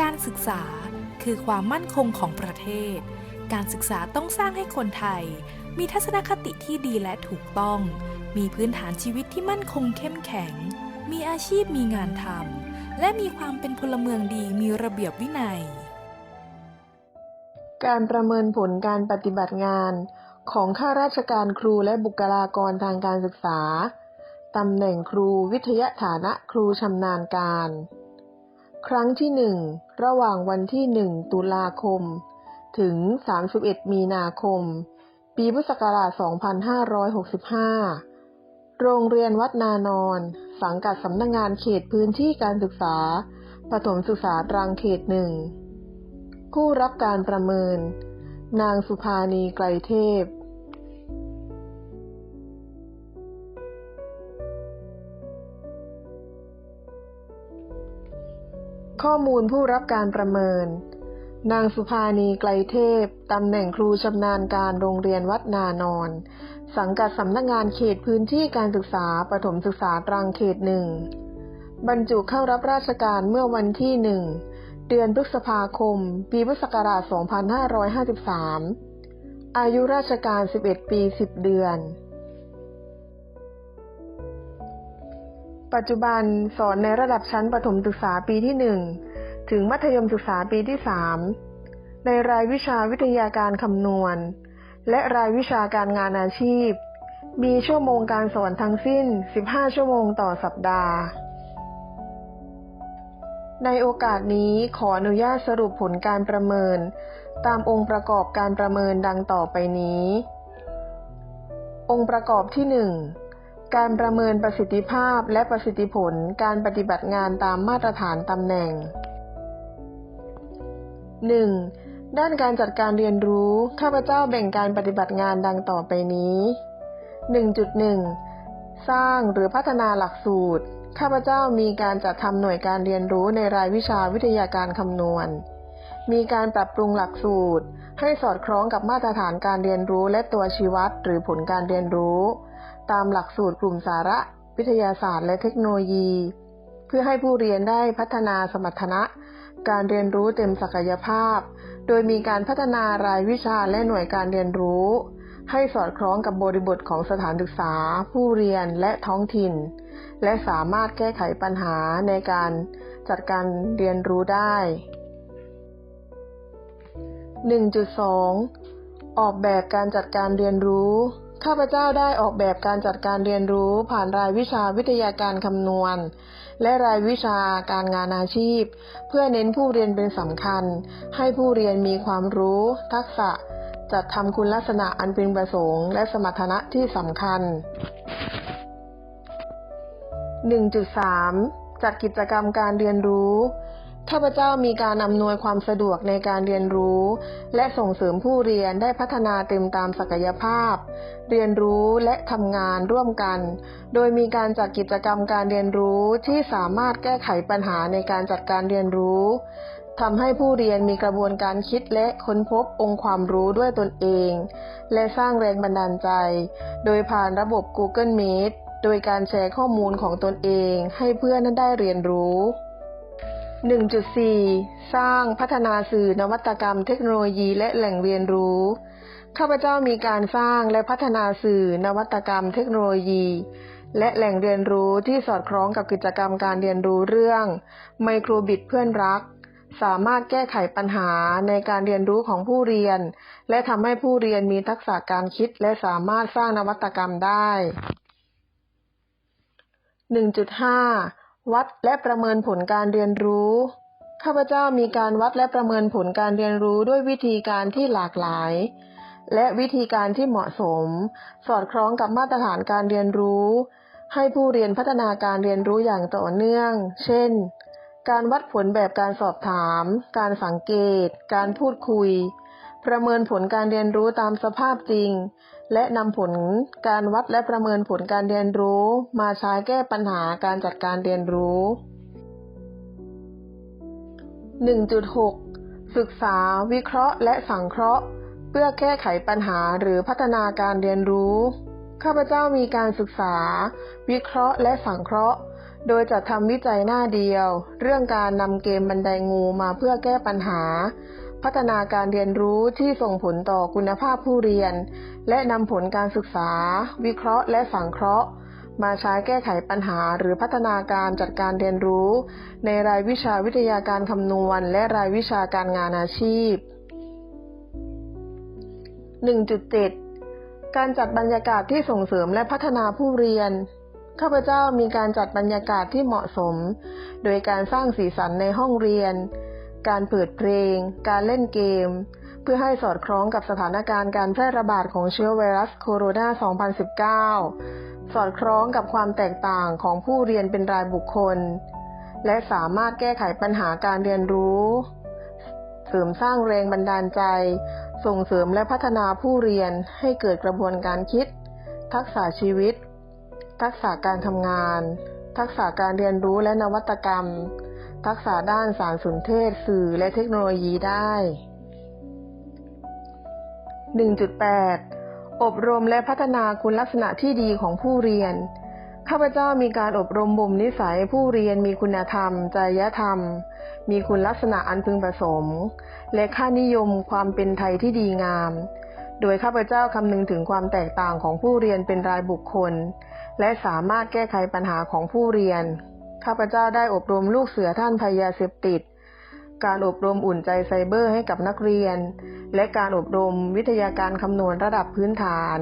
การศึกษาคือความมั่นคงของประเทศ การศึกษาต้องสร้างให้คนไทย มีทัศนคติที่ดีและถูกต้อง มีพื้นฐานชีวิตที่มั่นคงเข้มแข็ง มีอาชีพมีงานทำ และมีความเป็นพลเมืองดีมีระเบียบวินัย การประเมินผลการปฏิบัติงาน ของข้าราชการครูและบุคลากรทางการศึกษา ตำแหน่งครูวิทยาฐานะครูชำนาญการ ครั้งที่หนึ่งระหว่างวันที่หนึ่งตุลาคม ถึง 31 มีนาคม ปีพุทธศักราช 2565 โรงเรียนวัดนานอน สังกัดสำนักงงานเขตพื้นที่การศึกษาประถมศึกษาตรังเขตหนึ่งผู้รับการประเมิน นางสุภานีไกลเทพ ข้อมูลผู้รับการประเมิน นางสุภานีไกลเทพ ตำแหน่งครูชำนาญการโรงเรียนวัดนานอน สังกัดสำนักงงานเขตพื้นที่การศึกษาประถมศึกษาตรังเขตหนึ่ง บรรจุเข้ารับราชการเมื่อวันที่หนึ่ง เดือนพฤษภาคม ปีพุทธศักราช 2553 อายุราชการ 11 ปี 10 เดือน ปัจจุบันสอนในระดับชั้นประถมศึกษาปีที่ 1 ถึงมัธยมศึกษาปีที่ 3 ในรายวิชาวิทยาการคำนวณ และรายวิชาการงานอาชีพ มีชั่วโมงการสอนทั้งสิ้น 15 ชั่วโมงต่อสัปดาห์ ในโอกาสนี้ขออนุญาตสรุปผลการประเมิน ตามองค์ประกอบการประเมินดังต่อไปนี้ องค์ประกอบที่ 1 การประเมินประสิทธิภาพและประสิทธิผลการปฏิบัติงานตามมาตรฐานตำแหน่ง 1. ด้านการจัดการเรียนรู้ ข้าพเจ้าแบ่งการปฏิบัติงานดังต่อไปนี้ 1.1 สร้างหรือพัฒนาหลักสูตร ข้าพเจ้ามีการจัดทำหน่วยการเรียนรู้ในรายวิชาวิทยาการคำนวณ มีการปรับปรุงหลักสูตร ให้สอดคล้องกับมาตรฐานการเรียนรู้และตัวชี้วัดหรือผลการเรียนรู้ ตามหลักสูตรกลุ่มสาระ วิทยาศาสตร์และเทคโนโลยี เพื่อให้ผู้เรียนได้พัฒนาสมรรถนะ การเรียนรู้เต็มศักยภาพ โดยมีการพัฒนารายวิชาและหน่วยการเรียนรู้ ให้สอดคล้องกับบริบทของสถานศึกษา ผู้เรียนและท้องถิ่น และสามารถแก้ไขปัญหาในการจัดการเรียนรู้ได้ 1.2 ออกแบบการจัดการเรียนรู้ ข้าพเจ้าได้ออกแบบการจัดการเรียนรู้ผ่านรายวิชาวิทยาการคำนวณ และรายวิชาการงานอาชีพ เพื่อเน้นผู้เรียนเป็นสำคัญ ให้ผู้เรียนมีความรู้ ทักษะ จัดทำคุณลักษณะอันเป็นประสงค์ และสมรรถนะที่สำคัญ 1.3 จัดกิจกรรมการเรียนรู้ ข้าพเจ้ามีการอำนวยความสะดวกในการเรียนรู้ และส่งเสริมผู้เรียนได้พัฒนาเต็มตามศักยภาพ เรียนรู้และทำงานร่วมกัน โดยมีการจัดกิจกรรมการเรียนรู้ที่สามารถแก้ไขปัญหาในการจัดการเรียนรู้ทำให้ผู้เรียนมีกระบวนการคิดและค้นพบองค์ความรู้ด้วยตนเอง และสร้างแรงบันดาลใจ โดยผ่านระบบ Google Meet โดยการแชร์ข้อมูลของตนเองให้เพื่อนนั้นได้เรียนรู้ 1.4 สร้างพัฒนาสื่อนวัตกรรมเทคโนโลยีและแหล่งเรียนรู้ ข้าพเจ้ามีการสร้างและพัฒนาสื่อนวัตกรรมเทคโนโลยี และแหล่งเรียนรู้ที่สอดคล้องกับกิจกรรมการเรียนรู้เรื่องไมโครบิตเพื่อนรัก สามารถแก้ไขปัญหาในการเรียนรู้ของผู้เรียน และทำให้ผู้เรียนมีทักษะการคิดและสามารถสร้างนวัตกรรมได้ 1.5 วัดและประเมินผลการเรียนรู้ ข้าพเจ้ามีการวัดและประเมินผลการเรียนรู้ด้วยวิธีการที่หลากหลาย และวิธีการที่เหมาะสม สอดคล้องกับมาตรฐานการเรียนรู้ ให้ผู้เรียนพัฒนาการเรียนรู้อย่างต่อเนื่อง เช่น การวัดผลแบบการสอบถาม การสังเกต การพูดคุย ประเมินผลการเรียนรู้ตามสภาพจริง และนำผลการวัดและประเมินผลการเรียนรู้ มาใช้แก้ปัญหาการจัดการเรียนรู้ 1.6 ศึกษา วิเคราะห์ และสังเคราะห์ เพื่อแก้ไขปัญหาหรือพัฒนาการเรียนรู้ ข้าพเจ้ามีการศึกษา วิเคราะห์ และสังเคราะห์ โดยจัดทำวิจัยหน้าเดียว เรื่องการนำเกมบันไดงูมาเพื่อแก้ปัญหา พัฒนาการเรียนรู้ที่ส่งผลต่อคุณภาพผู้เรียน และนำผลการศึกษา วิเคราะห์ และสังเคราะห์ มาใช้แก้ไขปัญหาหรือพัฒนาการจัดการเรียนรู้ ในรายวิชาวิทยาการคำนวณ และรายวิชาการงานอาชีพ 1.7 การจัดบรรยากาศที่ส่งเสริมและพัฒนาผู้เรียนข้าพเจ้ามีการจัดบรรยากาศที่เหมาะสม โดยการสร้างสีสันในห้องเรียน การเปิดเพลง การเล่นเกม เพื่อให้สอดคล้องกับสถานการณ์การแพร่ระบาดของเชื้อไวรัสโคโรนา 2019 สอดคล้องกับความแตกต่างของผู้เรียนเป็นรายบุคคล และสามารถแก้ไขปัญหาการเรียนรู้ เสริมสร้างแรงบันดาลใจ ส่งเสริมและพัฒนาผู้เรียนให้เกิดกระบวนการคิด ทักษะชีวิต ทักษะการทำงาน ทักษะการเรียนรู้และนวัตกรรม ทักษะด้านสารสนเทศสื่อและเทคโนโลยีได้ 1.8 อบรมและพัฒนาคุณลักษณะที่ดีของผู้เรียน ข้าพเจ้ามีการอบรมบ่มนิสัยผู้เรียนมีคุณธรรม จริยธรรม มีคุณลักษณะอันพึงประสงค์และค่านิยมความเป็นไทยที่ดีงาม โดยข้าพเจ้าคำนึงถึงความแตกต่างของผู้เรียนเป็นรายบุคคล และสามารถแก้ไขปัญหาของผู้เรียน ข้าพเจ้าได้อบรมลูกเสือท่านพยาเสพติด การอบรมอุ่นใจไซเบอร์ให้กับนักเรียน และการอบรมวิทยาการคำนวณระดับพื้นฐาน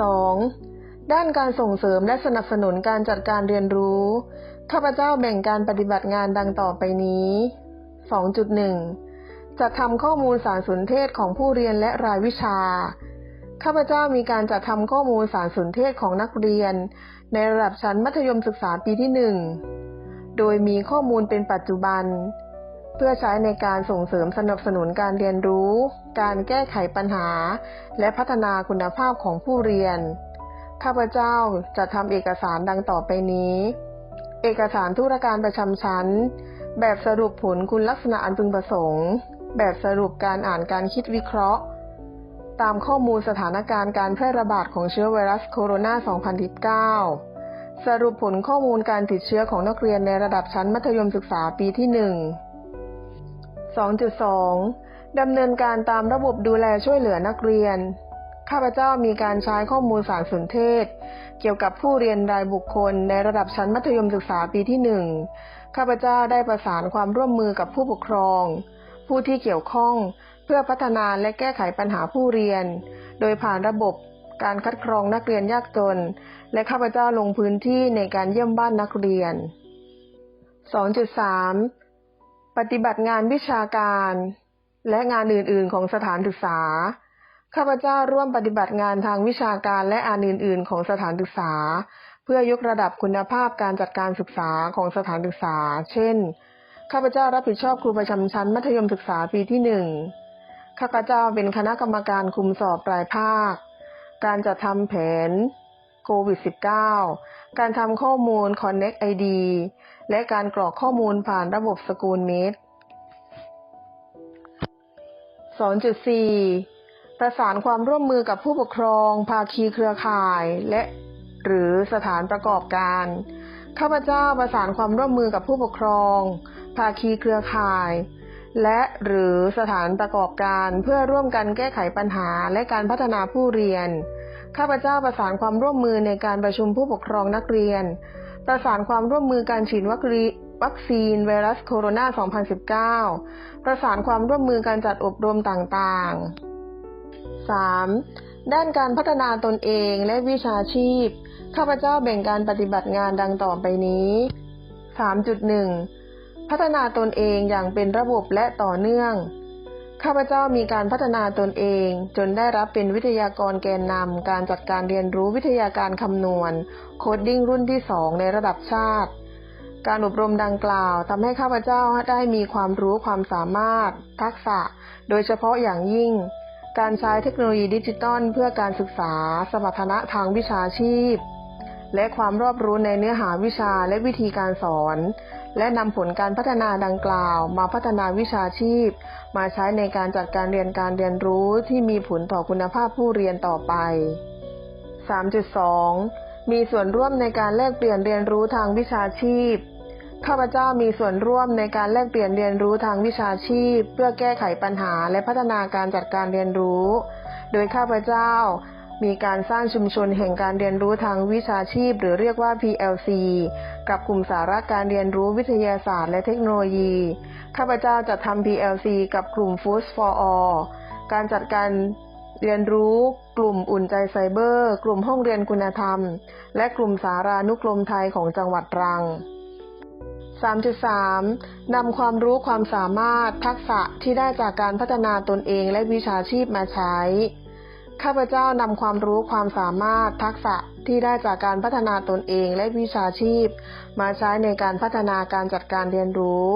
2. ด้านการส่งเสริมและสนับสนุนการจัดการเรียนรู้ ข้าพเจ้าแบ่งการปฏิบัติงานดังต่อไปนี้ 2.1 จัดทำข้อมูลสารสนเทศของผู้เรียนและรายวิชา ข้าพเจ้ามีการจัดทำข้อมูลสารสนเทศของนักเรียน ในระดับชั้นมัธยมศึกษาปีที่ 1 โดยมีข้อมูลเป็นปัจจุบัน เพื่อใช้ในการส่งเสริมสนับสนุนการเรียนรู้ การแก้ไขปัญหา และพัฒนาคุณภาพของผู้เรียน ข้าพเจ้าจะทำเอกสารดังต่อไปนี้ เอกสารธุรการประจำชั้น แบบสรุปผลคุณลักษณะอันพึงประสงค์ แบบสรุปการอ่านการคิดวิเคราะห์ ตามข้อมูลสถานการณ์การแพร่ระบาดของเชื้อไวรัสโคโรนา 2019 สรุปผลข้อมูลการติดเชื้อของนักเรียนในระดับชั้นมัธยมศึกษาปีที่ 1 2.2 ดำเนินการตามระบบดูแลช่วยเหลือนักเรียน ข้าพเจ้ามีการใช้ข้อมูลสารสนเทศ เกี่ยวกับผู้เรียนรายบุคคลในระดับชั้นมัธยมศึกษาปีที่ 1 ข้าพเจ้าได้ประสานความร่วมมือกับผู้ปกครอง ผู้ที่เกี่ยวข้อง พื่อพัฒนาและแก้ไขปัญหาผู้เรียน โดยผ่านระบบการคัดกรองนักเรียนยากจน และข้าพเจ้าลงพื้นที่ในการเยี่ยมบ้านนักเรียน 2.3 ปฏิบัติงานวิชาการ และงานอื่น ๆ ของสถานศึกษา ข้าพเจ้าร่วมปฏิบัติงานทางวิชาการและงานอื่น ๆ ของสถานศึกษา เพื่อยกระดับคุณภาพการจัดการศึกษาของสถานศึกษา เช่น ข้าพเจ้ารับผิดชอบครูประจำชั้นมัธยมศึกษาปีที่หนึ่ง ข้าพเจ้าเป็นคณะกรรมการคุมสอบรายภาค การจัดทำแผนโควิด -19 การทำข้อมูล Connect ID และการกรอกข้อมูลผ่านระบบสกูลเมด2.4 ประสานความร่วมมือกับผู้ปกครอง ภาคีเครือข่าย และหรือสถานประกอบการ ข้าพเจ้าประสานความร่วมมือกับผู้ปกครอง ภาคีเครือข่าย และหรือสถานประกอบการเพื่อร่วมกันแก้ไขปัญหาและการพัฒนาผู้เรียน ข้าพเจ้าประสานความร่วมมือในการประชุมผู้ปกครองนักเรียน ประสานความร่วมมือการฉีดวัคซีนวัคซีนไวรัสโคโรนา 2019 ประสานความร่วมมือการจัดอบรมต่างๆ 3. ด้านการพัฒนาตนเองและวิชาชีพ ข้าพเจ้าแบ่งการปฏิบัติงานดังต่อไปนี้ 3.1 พัฒนาตนเองอย่างเป็นระบบและต่อเนื่อง ข้าพเจ้ามีการพัฒนาตนเอง จนได้รับเป็นวิทยากรแกนนำการจัดการเรียนรู้วิทยาการคำนวณ โคดดิ้งรุ่นที่ 2 ในระดับชาติ การอบรมดังกล่าวทำให้ข้าพเจ้าได้มีความรู้ความสามารถ ทักษะ โดยเฉพาะอย่างยิ่ง การใช้เทคโนโลยีดิจิตอลเพื่อการศึกษา สมรรถนะทางวิชาชีพและความรอบรู้ในเนื้อหาวิชาและวิธีการสอน และนำผลการพัฒนาดังกล่าวมาพัฒนาวิชาชีพ มาใช้ในการจัดการเรียนการเรียนรู้ที่มีผลต่อคุณภาพผู้เรียนต่อไป 3.2 มีส่วนร่วมในการแลกเปลี่ยนเรียนรู้ทางวิชาชีพ ข้าพเจ้ามีส่วนร่วมในการแลกเปลี่ยนเรียนรู้ทางวิชาชีพ เพื่อแก้ไขปัญหาและพัฒนาการจัดการเรียนรู้ โดยข้าพเจ้า มีการสร้างชุมชนแห่งการเรียนรู้ทางวิชาชีพ หรือเรียกว่า PLC กับกลุ่มสาระการเรียนรู้วิทยาศาสตร์และเทคโนโลยี ข้าพเจ้าจะทำ PLC กับกลุ่ม Food for All การจัดการเรียนรู้กลุ่มอุ่นใจไซเบอร์ กลุ่มห้องเรียนคุณธรรม และกลุ่มสารานุกรมไทยของจังหวัดตรัง 3.3 นำความรู้ความสามารถทักษะที่ได้จากการพัฒนาตนเองและวิชาชีพมาใช้ ข้าพเจ้านำความรู้ความสามารถทักษะที่ได้จากการพัฒนาตนเองและวิชาชีพ มาใช้ในการพัฒนาการจัดการเรียนรู้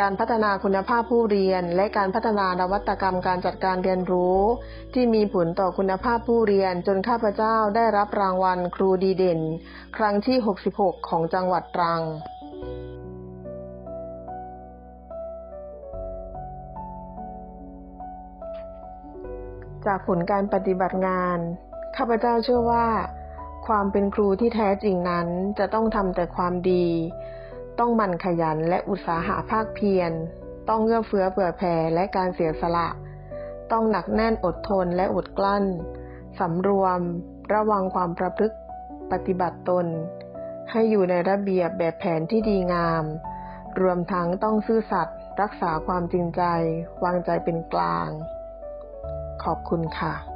การพัฒนาคุณภาพผู้เรียน และการพัฒนานวัตกรรมการจัดการเรียนรู้ ที่มีผลต่อคุณภาพผู้เรียน จนข้าพเจ้าได้รับรางวัลครูดีเด่น ครั้งที่ 66 ของจังหวัดตรัง จากผลการปฏิบัติงาน ข้าพเจ้าเชื่อว่า ความเป็นครูที่แท้จริงนั้นจะต้องทำแต่ความดี ต้องหมั่นขยันและอุตสาหะภาคเพียร ต้องเอื้อเฟื้อเผื่อแผ่และการเสียสละ ต้องหนักแน่นอดทนและอดกลั้น สำรวม ระวังความประพฤติปฏิบัติตน ให้อยู่ในระเบียบแบบแผนที่ดีงาม รวมทั้งต้องซื่อสัตย์รักษาความจริงใจ วางใจเป็นกลาง ขอบคุณค่ะ